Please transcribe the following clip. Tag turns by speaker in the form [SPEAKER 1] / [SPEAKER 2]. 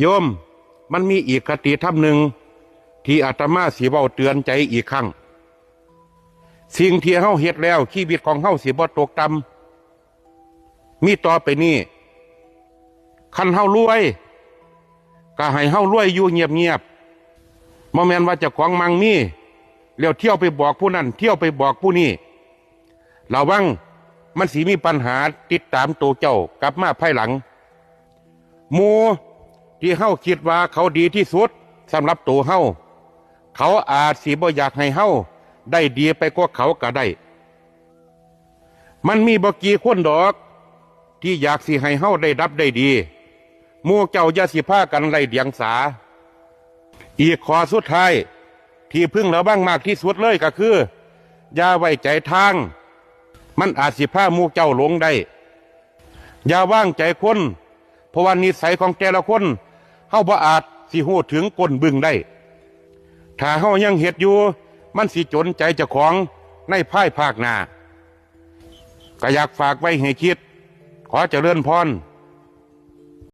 [SPEAKER 1] โยมมันมีอีกคติธรรมหนึ่งที่อาตมาสีเบาเตือนใจอีกครั้ง สิ่งที่เฮาเฮ็ดแล้วชีวิตของเฮาสิบ่ตกต่ำมีต่อไปนี้คันเฮารวยก็ให้เฮารวยอยู่เงียบๆบ่แมนว่าจะของมังมีแล้วเที่ยวไปบอกผู้นั้นเที่ยวไปบอกผู้นี้ระวังมันสิมีปัญหาติดตามตัวเจ้ากลับมาภายหลัง มู ที่เฮาคิดว่าเขาดีที่สุดสำหรับตัวเฮาเขาอาจสิบ่อยากให้เฮาได้ดีไปกว่าเขาก็ได้ มันมีบกีคนดอก ที่อยากสิให้เฮาได้รับได้ดีมู่เจ้ายาสิพากันไล่เดียงสา อีกขอสุดท้าย ที่พึ่งเระวังมากที่สุดเลยก็คือยาไว้ใจทาง มันอาจสิพามู่เจ้าหลงได้อย่าว่างใจคนเพราะว่านิสัยของแต่ละคน เฮาบ่อาจสิหูถึงก้นบึงได้ ถ้าเฮายังเฮ็ดอยู่ มันสิจนใจเจ้าของในภายภาคหน้าก็อยากฝากไว้ให้คิด ขอเจริญพร